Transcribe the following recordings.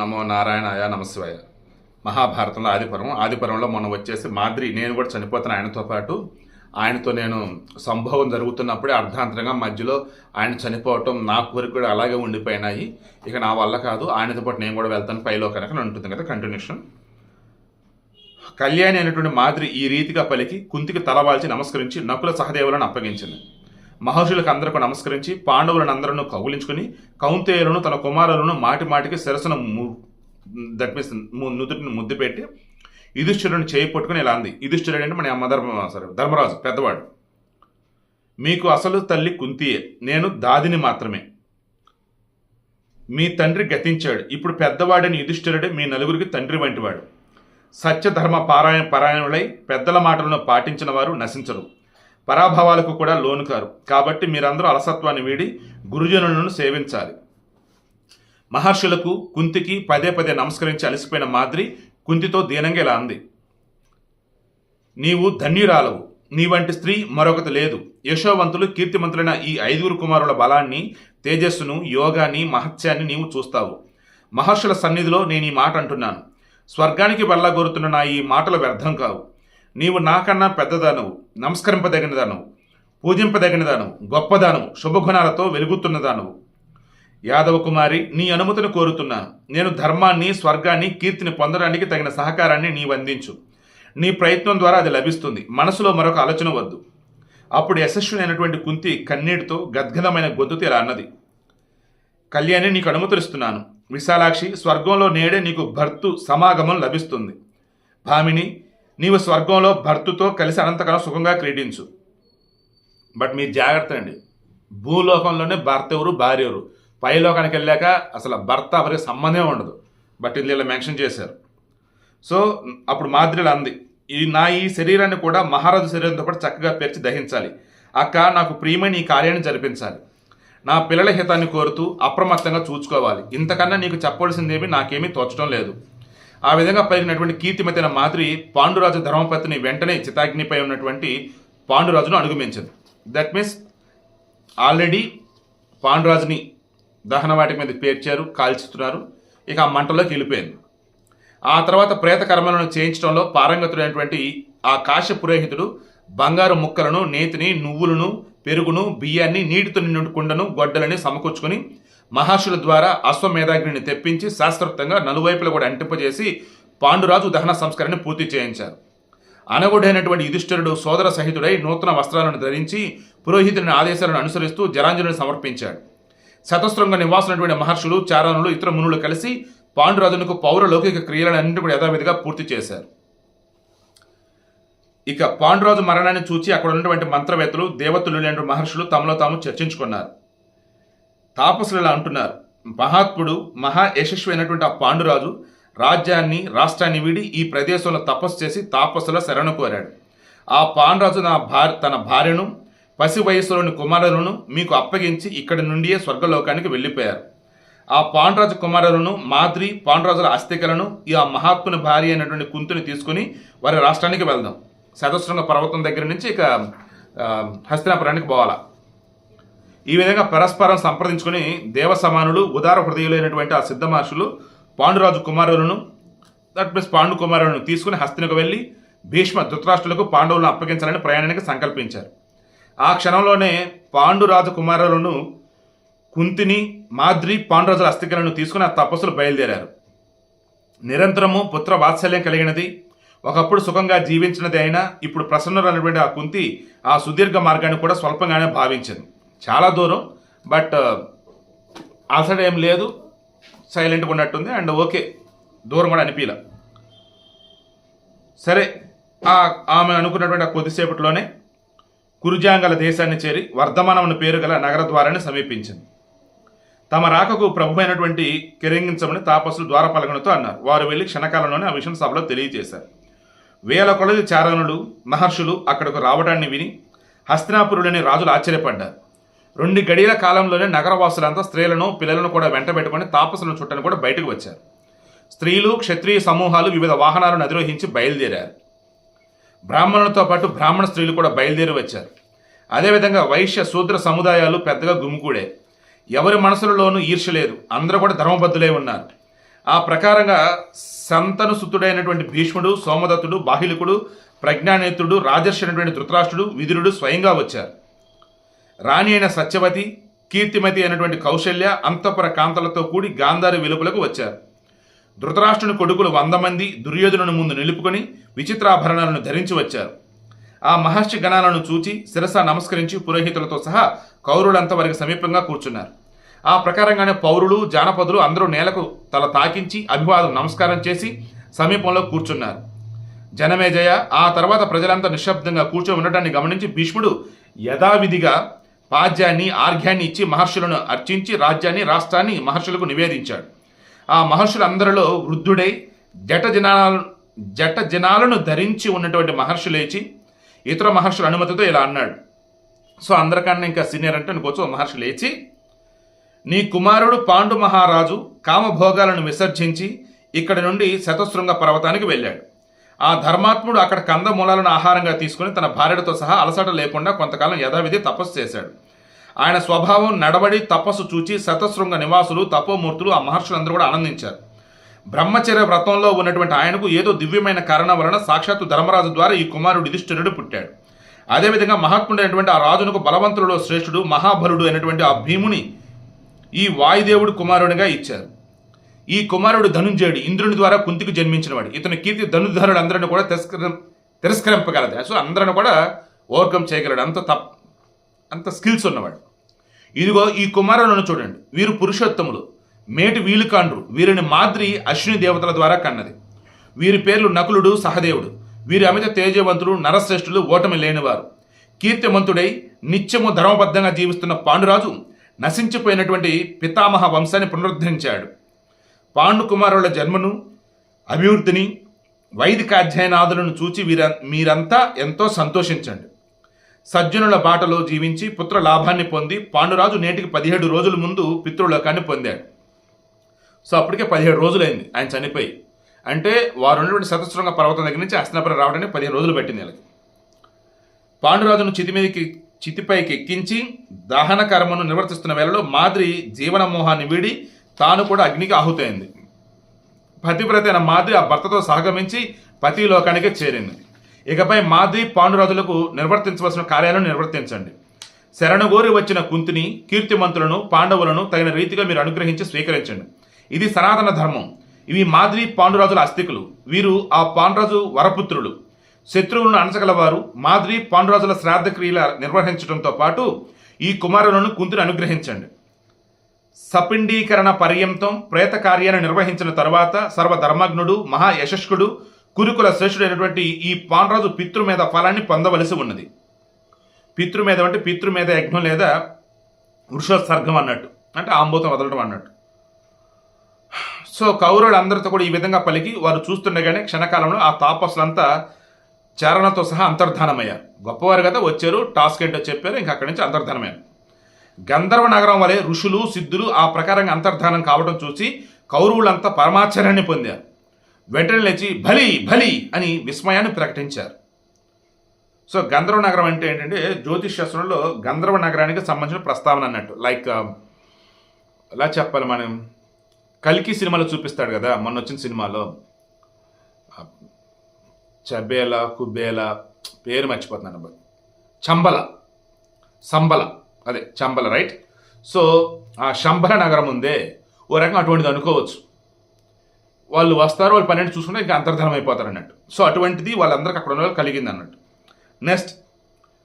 నమో నారాయణాయ నమశివాయ. మహాభారతంలో ఆదిపురం. ఆదిపురంలో మొన్న వచ్చేసి మాద్రి నేను కూడా చనిపోతాను ఆయనతో పాటు ఆయనతో నేను సంభవం జరుగుతున్నప్పుడే అర్ధాంతరంగా మధ్యలో ఆయన చనిపోవటం నా కోరిక కూడా అలాగే ఉండిపోయినాయి. ఇక నా వల్ల కాదు ఆయనతో పాటు నేను కూడా వెళ్తాను. పైలో కనుక ఉంటుంది కదా కంటిన్యూషన్ కళ్యాణి అనేటువంటి మాదిరి ఈ రీతిగా పలికి కుంతికి తలవాల్చి నమస్కరించి నకుల సహదేవులను అప్పగించింది. మహర్షులకు అందరకు నమస్కరించి పాండవులను అందరూ కౌగులించుకుని కౌంతేయులను తన కుమారులను మాటి మాటికి శిరసను నుదుటిని ముద్దు పెట్టి యుధిష్ఠిరుని చేయి పట్టుకుని ఇలా అంది. యుధిష్ఠిరుడు అంటే మన అమ్మ సరే ధర్మరాజు పెద్దవాడు. మీకు అసలు తల్లి కుంతియే నేను దాదిని మాత్రమే. మీ తండ్రి గతించాడు. ఇప్పుడు పెద్దవాడని యుధిష్ఠిరుడే మీ నలుగురికి తండ్రి వంటివాడు. సత్యధర్మ పారాయణ పారాయణులై పెద్దల మాటలను పాటించిన వారు నశించరు. పరాభవాలకు కూడా లోను కారు. కాబట్టి మీరందరూ అలసత్వాన్ని వీడి గురుజనులను సేవించాలి. మహర్షులకు కుంతికి పదే పదే నమస్కరించి అలసిపోయిన మాదిరి కుంతితో దీనంగా ఇలా అంది. నీవు ధన్యురాలవు. నీ వంటి స్త్రీ మరొకటి లేదు. యశోవంతులు కీర్తిమంతులైన ఈ ఐదుగురు కుమారుల బలాన్ని తేజస్సును యోగాన్ని మహత్యాన్ని నీవు చూస్తావు. మహర్షుల సన్నిధిలో నేను ఈ మాట అంటున్నాను. స్వర్గానికి వెళ్ళగోరుతున్న నా ఈ మాటలు వ్యర్థం కావు. నీవు నాకన్నా పెద్దదానవు నమస్కరింపదగినదానవు పూజింపదగినదానవు గొప్పదానవు శుభగుణాలతో వెలుగుతున్నదాను యాదవ కుమారి నీ అనుమతిని కోరుతున్నాను నేను ధర్మాన్ని స్వర్గాన్ని కీర్తిని పొందడానికి తగిన సహకారాన్ని నీవు అందించు. నీ ప్రయత్నం ద్వారా అది లభిస్తుంది. మనసులో మరొక ఆలోచన వద్దు. అప్పుడు యశస్వినైనటువంటి కుంతి కన్నీటితో గద్గదమైన గొంతుతో ఇలా అన్నది. కళ్యాణి నీకు అనుమతిస్తున్నాను విశాలాక్షి స్వర్గంలో నేడే నీకు భర్తు సమాగమం లభిస్తుంది. భామిని నీవు స్వర్గంలో భర్తతో కలిసి అనంతకాలం సుఖంగా క్రీడించు. బట్ మీరు జాగ్రత్త అండి. భూలోకంలోనే భర్త ఎవరు భార్య ఎవరు? పైలోకానికి వెళ్ళాక అసలు భర్త ఎవరికి సంబంధమే ఉండదు. బట్ ఇది ఇలా మెన్షన్ చేశారు. సో అప్పుడు మాదిరిలు అంది. ఈ నా ఈ శరీరాన్ని కూడా మహారాజు శరీరంతో పాటు చక్కగా పేర్చి దహించాలి. అక్క నాకు ప్రియమైన ఈ కార్యాన్ని జరిపించాలి. నా పిల్లల హితాన్ని కోరుతూ అప్రమత్తంగా చూసుకోవాలి ఇంతకన్నా నీకు చెప్పవలసిందేమి నాకేమీ తోచడం లేదు. ఆ విధంగా పలికినటువంటి కీర్తిమతైన మాదిరి పాండురాజు ధర్మపతిని వెంటనే చితాగ్నిపై ఉన్నటువంటి పాండురాజును అనుగమించింది. దట్ మీన్స్ ఆల్రెడీ పాండురాజుని దహన వాటి మీద పేర్చారు కాల్చుతున్నారు ఇక ఆ మంటలోకి వెళ్ళిపోయింది. ఆ తర్వాత ప్రేత కర్మలను చేయించడంలో పారంగతుడైనటువంటి ఆ కాశ్య పురోహితుడు బంగారు ముక్కలను నేతిని నువ్వులను పెరుగును బియ్యాన్ని నీటితో నిండు కుండను గొడ్డలని సమకూర్చుకొని మహర్షుల ద్వారా అశ్వమేధాగ్నిని తెప్పించి శాస్త్రోక్తంగా నలువైపులు కూడా అంటింపజేసి పాండురాజు దహన సంస్కరణని పూర్తి చేయించారు. అనగుడైనటువంటి యుధిష్ఠిరుడు సోదర సహితుడై నూతన వస్త్రాలను ధరించి పురోహితుని ఆదేశాలను అనుసరిస్తూ జరాంజలిని సమర్పించాడు. శతశృంగ నివాసులైనటువంటి మహర్షులు చారణులు ఇతర మునులు కలిసి పాండురాజునకు పౌర లౌకిక క్రియలన్నింటి కూడా యథావిధిగా పూర్తి చేశారు. ఇక పాండురాజు మరణాన్ని చూచి అక్కడ ఉన్నటువంటి మంత్రవేత్తలు దేవతలు లేని మహర్షులు తమలో తాము చర్చించుకున్నారు. తాపసులు ఇలా అంటున్నారు. మహాత్ముడు మహా యశస్వి అయినటువంటి ఆ పాండురాజు రాజ్యాన్ని రాష్ట్రాన్ని వీడి ఈ ప్రదేశంలో తపస్సు చేసి తాపసుల శరణు కోరాడు. ఆ పాండురాజు నా భార్య తన భార్యను పసి వయస్సులోని కుమారులను మీకు అప్పగించి ఇక్కడి నుండియే స్వర్గలోకానికి వెళ్ళిపోయారు. ఆ పాండురాజు కుమారులను మాద్రి పాండురాజుల అస్థికలను ఈ ఆ మహాత్ముని భార్య అయినటువంటి కుంతుని తీసుకుని వారి రాష్ట్రానికి వెళ్దాం. శతశృంగ పర్వతం దగ్గర నుంచి ఇక హస్తినాపురానికి పోవాలా? ఈ విధంగా పరస్పరం సంప్రదించుకుని దేవ సమానులు ఉదార హృదయులైనటువంటి ఆ సిద్ధ మహర్షులు పాండురాజు కుమారులను దట్ మీన్స్ పాండు కుమారులను తీసుకుని హస్తినకు వెళ్ళి భీష్మ ధృతరాష్ట్రులకు పాండవులను అప్పగించాలని ప్రయాణానికి సంకల్పించారు. ఆ క్షణంలోనే పాండురాజు కుమారులను కుంతిని మాద్రి పాండురాజుల అస్థికలను తీసుకుని ఆ తపస్సులు బయలుదేరారు. నిరంతరము పుత్ర వాత్సల్యం కలిగినది. ఒకప్పుడు సుఖంగా జీవించినది అయినా ఇప్పుడు ప్రసన్నురైనటువంటి ఆ కుంతి ఆ సుదీర్ఘ మార్గాన్ని కూడా స్వల్పంగానే భావించింది. చాలా దూరం బట్ అలసట ఏం లేదు. సైలెంట్గా ఉన్నట్టుంది అండ్ ఓకే దూరం కూడా అనిపించలే సరే ఆమె అనుకున్నటువంటి ఆ కొద్దిసేపట్లోనే కురుజాంగల దేశాన్ని చేరి వర్ధమానం పేరు గల నగర ద్వారాన్ని సమీపించింది. తమ రాకకు ప్రభువైనటువంటి కిరంగించమని తాపసులు ద్వారపాలకునితో అన్నారు. వారు వెళ్ళి క్షణకాలంలోనే ఆ విషయం సభలో తెలియజేశారు. వేల కొలది చారణులు మహర్షులు అక్కడకు రావడాన్ని విని హస్తినాపురులని రాజులు ఆశ్చర్యపడ్డారు. రెండు గడియల కాలంలోనే నగరవాసులంతా స్త్రీలను పిల్లలను కూడా వెంటబెట్టుకుని తాపసులను చుట్టని కూడా బయటకు వచ్చారు. స్త్రీలు క్షత్రియ సమూహాలు వివిధ వాహనాలను అధిరోహించి బయలుదేరారు. బ్రాహ్మణులతో పాటు బ్రాహ్మణ స్త్రీలు కూడా బయలుదేరి వచ్చారు. అదేవిధంగా వైశ్య శూద్ర సముదాయాలు పెద్దగా గుమికూడే ఎవరి మనసులలోనూ ఈర్ష్య లేదు. అందరూ కూడా ధర్మబద్ధులే ఉన్నారు. ఆ ప్రకారంగా సంతను సుతుడైనటువంటి భీష్ముడు సోమదత్తుడు బాహిలికుడు ప్రజ్ఞానేతుడు రాజర్షి అయినటువంటి ధృతరాష్ట్రుడు విదురుడు స్వయంగా వచ్చారు. రాణి అయిన సత్యవతి కీర్తిమతి అయినటువంటి కౌశల్య అంతఃపుర కాంతలతో కూడి గాంధారి వెలుపులకు వచ్చారు. ధృతరాష్ట్రుని కొడుకులు వంద మంది దుర్యోధనుని ముందు నిలుపుకొని విచిత్రాభరణాలను ధరించి వచ్చారు. ఆ మహర్షి గణాలను చూచి శిరస నమస్కరించి పురోహితులతో సహా కౌరులంతా వారికి సమీపంగా కూర్చున్నారు. ఆ ప్రకారంగానే పౌరులు జానపదులు అందరూ నేలకు తల తాకించి అభివాదం నమస్కారం చేసి సమీపంలో కూర్చున్నారు. జనమేజయ ఆ తర్వాత ప్రజలంతా నిశ్శబ్దంగా కూర్చొని ఉండటాన్ని గమనించి భీష్ముడు యథావిధిగా పాద్యాన్ని ఆర్ఘ్యాన్ని ఇచ్చి మహర్షులను అర్చించి రాజ్యాన్ని రాష్ట్రాన్ని మహర్షులకు నివేదించాడు. ఆ మహర్షులందరిలో వృద్ధుడై జట జనాలను జట జనాలను ధరించి ఉన్నటువంటి మహర్షి లేచి ఇతర మహర్షుల అనుమతితో ఇలా అన్నాడు. సో అందరికన్నా ఇంకా సీనియర్ అంటే అనుకోవచ్చు మహర్షి లేచి నీ కుమారుడు పాండు మహారాజు కామభోగాలను విసర్జించి ఇక్కడి నుండి శతశృంగ పర్వతానికి వెళ్ళాడు. ఆ ధర్మాత్ముడు అక్కడ కందమూలాలను ఆహారంగా తీసుకుని తన భార్యతో సహా అలసట లేకుండా కొంతకాలం యథావిధి తపస్సు చేశాడు. ఆయన స్వభావం నడబడి తపస్సు చూచి శతశృంగ నివాసులు తపోమూర్తులు ఆ మహర్షులందరూ కూడా ఆనందించారు. బ్రహ్మచర్య వ్రతంలో ఉన్నటువంటి ఆయనకు ఏదో దివ్యమైన కారణం వలన సాక్షాత్తు ధర్మరాజు ద్వారా ఈ కుమారుడు యుధిష్ఠిరుడు పుట్టాడు. అదేవిధంగా మహాత్ముడైనటువంటి ఆ రాజునకు బలవంతుడు శ్రేష్ఠుడు మహాబలుడు అయినటువంటి ఆ భీముని ఈ వాయుదేవుడు కుమారుడిగా ఇచ్చారు. ఈ కుమారుడు ధనుంజయుడు ఇంద్రుని ద్వారా కుంతికి జన్మించినవాడు. ఇతని కీర్తి ధనుర్ధరులందరిని కూడా తిరస్కర తిరస్కరింపగలదు. సో అందరిని కూడా ఓవర్కమ్ చేయగలడు. అంత తప్ అంత స్కిల్స్ ఉన్నవాడు. ఇదిగో ఈ కుమారులను చూడండి. వీరు పురుషోత్తములు. మేటి వీలుకాండ్రు. వీరిని మాద్రి అశ్విని దేవతల ద్వారా కన్నది. వీరి పేర్లు నకులుడు సహదేవుడు. వీరి అమిత తేజవంతుడు నరశ్రేష్ఠులు ఓటమి లేనివారు. కీర్తిమంతుడై నిత్యము ధర్మబద్ధంగా జీవిస్తున్న పాండురాజు నశించిపోయినటువంటి పితామహ వంశాన్ని పునరుద్ధరించాడు. పాండు కుమారుల జన్మను అభివృద్ధిని వైదిక అధ్యయనాదులను చూచి వీర మీరంతా ఎంతో సంతోషించండి. సజ్జనుల బాటలో జీవించి పుత్ర లాభాన్ని పొంది పాండురాజు నేటికి పదిహేడు రోజుల ముందు పితృలోకాన్ని పొందాడు. సో అప్పటికే పదిహేడు రోజులైంది. ఆయన చనిపోయి. అంటే వారు ఉన్నటువంటి శతశృంగ పర్వతం దగ్గర నుంచి అస్తినాపురం రావడానికి పదిహేను రోజులు పట్టింది వీళ్ళకి పాండురాజును చితి మీదకి చితిపైకి ఎక్కించి దహన కర్మను నిర్వర్తిస్తున్న వేళలో మాదిరి జీవన మోహాన్ని వీడి తాను కూడా అగ్నికి ఆహుతైంది. పతివ్రత అయిన మాదిరి ఆ భర్తతో సహగమించి పతి లోకానికి చేరింది. ఇకపై మాదిరి పాండురాజులకు నిర్వర్తించవలసిన కార్యాలను నిర్వర్తించండి. శరణగోరి వచ్చిన కుంతిని కీర్తిమంతులను పాండవులను తగిన రీతిగా మీరు అనుగ్రహించి స్వీకరించండి. ఇది సనాతన ధర్మం. ఇవి మాదిరి పాండురాజుల అస్థికులు. వీరు ఆ పాండురాజు వరపుత్రులు. శత్రువులను అణచగలవారు. మాదిరి పాండురాజుల శ్రాద్ధ క్రియల నిర్వహించడంతో పాటు ఈ కుమారులను కుంతిని అనుగ్రహించండి. సపిండీకరణ పర్యంతం ప్రేత కార్యాన్ని నిర్వహించిన తరువాత సర్వధర్మజ్ఞుడు మహాయశస్కుడు కురుకుల శ్రేష్ఠుడైనటువంటి ఈ పాండ్రాజు మీద ఫలాన్ని పొందవలసి ఉన్నది. పితృమేధం అంటే మీద యజ్ఞం లేదా వృషోత్సర్గం అన్నట్టు. అంటే ఆంబోతం వదలడం అన్నట్టు. సో కౌరవులు అందరితో కూడా ఈ విధంగా పలికి వారు చూస్తుండగానే క్షణకాలంలో ఆ తాపసులంతా చారణతో సహా అంతర్ధానమయ్యారు. గొప్పవారు కదా వచ్చారు టాస్క్ ఏంటో చెప్పారు ఇంకా అక్కడి నుంచి అంతర్ధానమయ్యారు. గంధర్వ నగరం వలె ఋషులు సిద్ధులు ఆ ప్రకారంగా అంతర్ధానం కావడం చూసి కౌరవులంతా పరమాశ్చర్యాన్ని పొందారు. వెంటనే లేచి భలి భలి అని విస్మయాన్ని ప్రకటించారు. సో గంధర్వ నగరం అంటే ఏంటంటే జ్యోతిష్ శాస్త్రంలో గంధర్వ నగరానికి సంబంధించిన ప్రస్తావన అన్నట్టు. లైక్ um, ఎలా చెప్పాలి మనం? కలికి సినిమాలో చూపిస్తాడు కదా మొన్న వచ్చిన సినిమాలో. చబేల కుబేల పేరు మర్చిపోతున్నాను. చంబల సంబల. అదే చంబల రైట్ సో ఆ శంబల నగరం ఉందే. ఓ రకంగా అటువంటిది అనుకోవచ్చు. వాళ్ళు వస్తారు వాళ్ళు పన్నెండు చూసుకుంటే ఇంకా అంతర్ధనం అయిపోతారు అన్నట్టు. సో అటువంటిది వాళ్ళందరికీ అక్కడ ఉన్న వాళ్ళు కలిగింది అన్నట్టు. నెక్స్ట్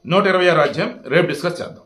నూట ఇరవై ఆరు రాజ్యం రేపు డిస్కస్ చేద్దాం.